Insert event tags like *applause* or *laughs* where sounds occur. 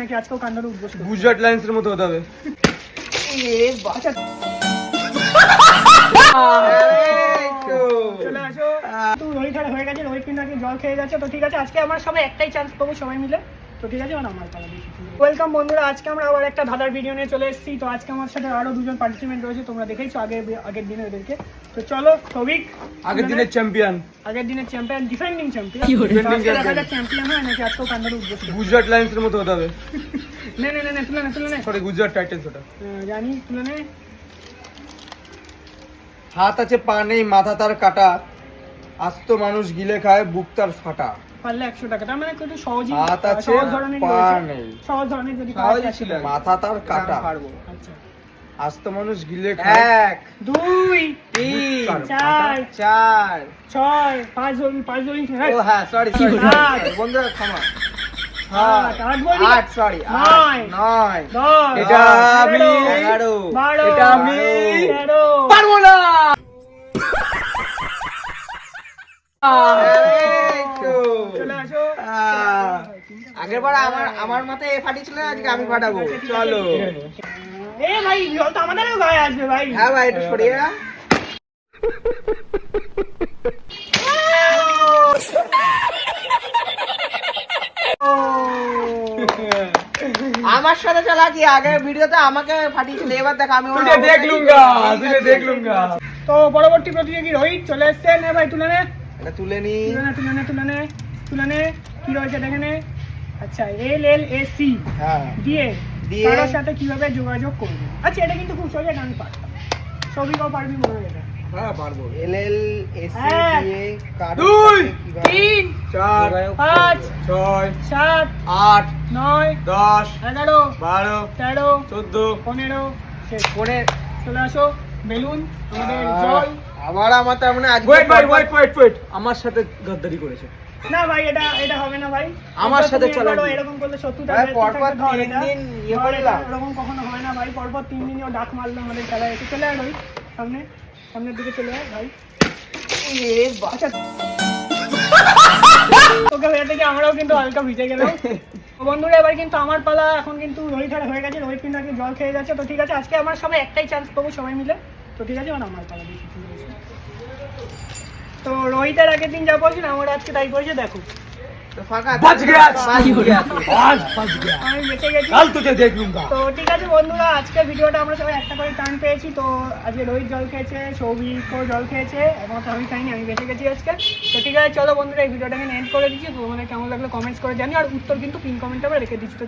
নাকি আজকেও কান্নার উঠবো গুজরাট লাইন্স এর মতো হতে হবে। তুই তো রোহিত হয়ে গেছে রোহিত কিন্তু আজকে জল খেয়ে যাচ্ছে। তো ঠিক আছে আজকে আমার সবাই একটাই চান্স পাবো সবাই মিলে। তো ঠিক আছে মানে আমার পালা ওয়েলকাম বন্ধুরা আজকে আমরা আবার একটা ধাঁধার ভিডিও নিয়ে চলে এসেছি। তো আজকে আমার সাথে আরও দুজন পার্টিসিপেন্ট রয়েছে তোমরা দেখেইছো আগের আগের দিনে ওদেরকে। তো চলো সবিক আগের দিনের চ্যাম্পিয়ন আগের দিনের চ্যাম্পিয়ন ডিফেন্ডিং চ্যাম্পিয়ন. চ্যাম্পিয়ন হয় নাকি আজকেও কান্নার উঠবো শুধু? গুজরাট লাইন্সের মতো হতে হবে। *laughs* নে নে নে নে তুলে নে তুলে নে। সরি গুজরাট টাইটেলস ওটা। জানি তুলে নে। হাত আছে পা নেই মাথা তার কাটা। আস্ত মানুষ গিলে খায় বুক তার ফাটা। পারলে একশো টাকা। তার মানে একটু সহজই হাত আছে, পা নেই। সহজ ধরনের যদি সহজই ছিল। মাথা তার কাটা। আচ্ছা। আস্ত মানুষ গিলে খায় এক দুই তিন চার চার ছয়। পাঁচ ধরুন পাঁচ ধরুন ও হ্যাঁ সরি সরি বন্ধুরা ক্ষমা আট আট বলি আট নয়। নয়। এটা আমি আগের বার আমার আমার মাথায় আজকে আমি ফাটাবো চলো এ ভাই তো আসবে ভাই হ্যাঁ ভাই একটু সরিয়ে আমার সাথে চলা কি আগের ভিডিওতে আমাকে ফাটিয়েছিল এবার দেখ আমি ওর তুঝে দেখ অবস্থায়- লুঙ্গা তুঝে দেখ লুঙ্গা তো পরবর্তী প্রতিযোগী রোহিত চলে এসছে নে ভাই, তুলে নে। এটা তুলে নি। তুলে নে তুলে নে তুলে নে তুলে নে। কি রয়েছে দেখে নে। আচ্ছা এল এল এ সি হ্যাঁ। দিয়ে দিয়ে? কারোর সাথে কীভাবে যোগাযোগ করবে? আচ্ছা এটা কিন্তু খুব সহজ এটা আমি পারতাম সবিকাও পারবি মনে হয় এটা। হ্যাঁ পারব। এল এল এস এক, দিয়ে কারোর দুই, সাথে কীভাবে তিন চার পাঁচ ছয় সাত আট নয় দশ এগারো বারো তেরো চোদ্দ পনেরো শেষ। ফোনে চলে আসো। বেলুন আমাদের জল। আবার আমার তার মানে আজকে ওয়েট পরপর- ওয়েট ওয়েট ওয়েট আমার সাথে গদ্দারি করেছে। না ভাই এটা এটা হবে না ভাই। আমার সাথে। এবারও এরকম করলে শত্রুতা ভাই, পরপর তিন দিন ইয়ে করলাম। এরকম কখনো হয় না ভাই পরপর তিন দিনই ও ডাক মারলো আমাদের খেলায়। এসে চলে আয় ভাই সামনে। সামনের দিকে চলে আয় ভাই। এ আচ্ছা। তোকে থেকে আমরাও কিন্তু হালকা ভিজে গেলাম। *laughs* বন্ধুরা এবার কিন্তু আমার পালা এখন কিন্তু রোহিত হয়ে গেছে রোহিত কিন্তু জল খেয়ে যাচ্ছে। তো ঠিক আছে আজকে আমার সবাই একটাই চান্স পাবো সবাই মিলে। তো ঠিক আছে আমার পালা তো রোহিতের আগের দিন যা বলছিল আমার আজকে তাই করেছে দেখো। ভিডিওটা আমরা সবাই একটা করে টার্ন পেয়েছি। তো আজকে রোহিত জল খেয়েছে জল খেয়েছে খাইনি আমি বেঁচে গেছি আজকে। তো ঠিক আছে চলো বন্ধুরা এই ভিডিওটা আমি করে কেমন লাগল কমেন্টস করে জানি আর উত্তর কিন্তু পিন কমেন্ট আবার রেখে দিচ্ছি। তো